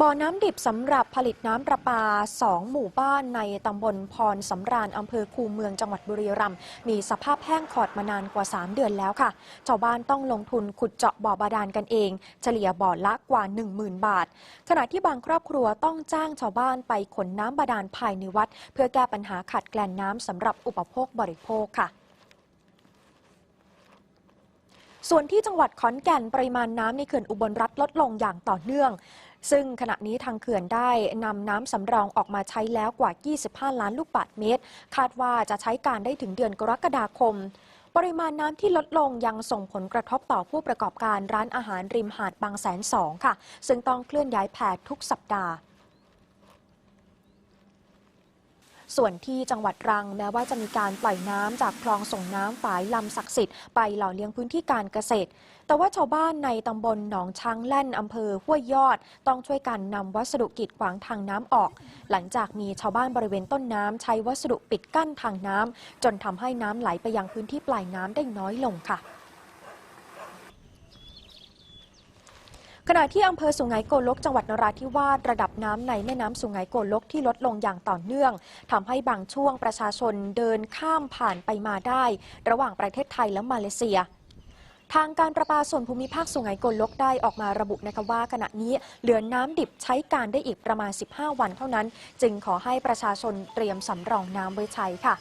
บ่อน้ำดิบสำหรับผลิตน้ำประปา 2 หมู่บ้านในตำบลพรสำราญอำเภอคูเมืองจังหวัดบุรีรัมย์มีสภาพแห้งขอดมานานกว่า 3 เดือนแล้วค่ะ ชาวบ้านต้องลงทุนขุดเจาะบ่อบาดาลกันเอง เฉลี่ยบ่อละกว่า 10,000 บาท ขณะที่บางครอบครัวต้องจ้างชาวบ้านไปขนน้ำบาดาลภายในวัด เพื่อแก้ปัญหาขาดแคลนน้ำสำหรับอุปโภคบริโภคค่ะ ส่วนที่จังหวัดขอนแก่นปริมาณน้ำในเขื่อนอุบลรัฐลดลงอย่างต่อเนื่อง ซึ่งขณะนี้ทางเขื่อนได้นำน้ำสำรองออกมาใช้แล้วกว่า 25 ล้านลูกบาศก์เมตร คาดว่าจะใช้การได้ถึงเดือนกรกฎาคม ปริมาณน้ำที่ลดลงยังส่งผลกระทบต่อผู้ประกอบการร้านอาหารริมหาดบางแสนสองค่ะ ซึ่งต้องเคลื่อนย้ายแพทุกสัปดาห์ ส่วนที่จังหวัดรังแม้ว่าจะมีการปล่อยน้ำจากคลองส่งน้ำฝายลำศักดิ์สิทธิ์ไปหล่อเลี้ยงพื้นที่การเกษตร แต่ว่าชาวบ้านในตำบลหนองช้างแล่นอำเภอห้วยยอด ต้องช่วยกันนำวัสดุกีดขวางทางน้ำออก หลังจากมีชาวบ้านบริเวณต้นน้ำใช้วัสดุปิดกั้นทางน้ำจนทำให้น้ำไหลไปยังพื้นที่ปลายน้ำได้น้อยลงค่ะ ขณะที่อำเภอสุงไหงโกลกจังหวัดนราธิวาสระดับน้ำในแม่น้ำสุงไหงโกลกที่ลดลงอย่างต่อเนื่องทำให้บางช่วงประชาชนเดินข้ามผ่านไปมาได้ ระหว่างประเทศไทยและมาเลเซียทางการประปาส่วนภูมิภาคสุงไหงโกลกได้ออกมาระบุนะคะว่า ขณะนี้เหลือน้ำดิบใช้การได้อีกประมาณ 15 วันเท่านั้น จึงขอให้ประชาชนเตรียมสำรองน้ำไว้ใช้ค่ะ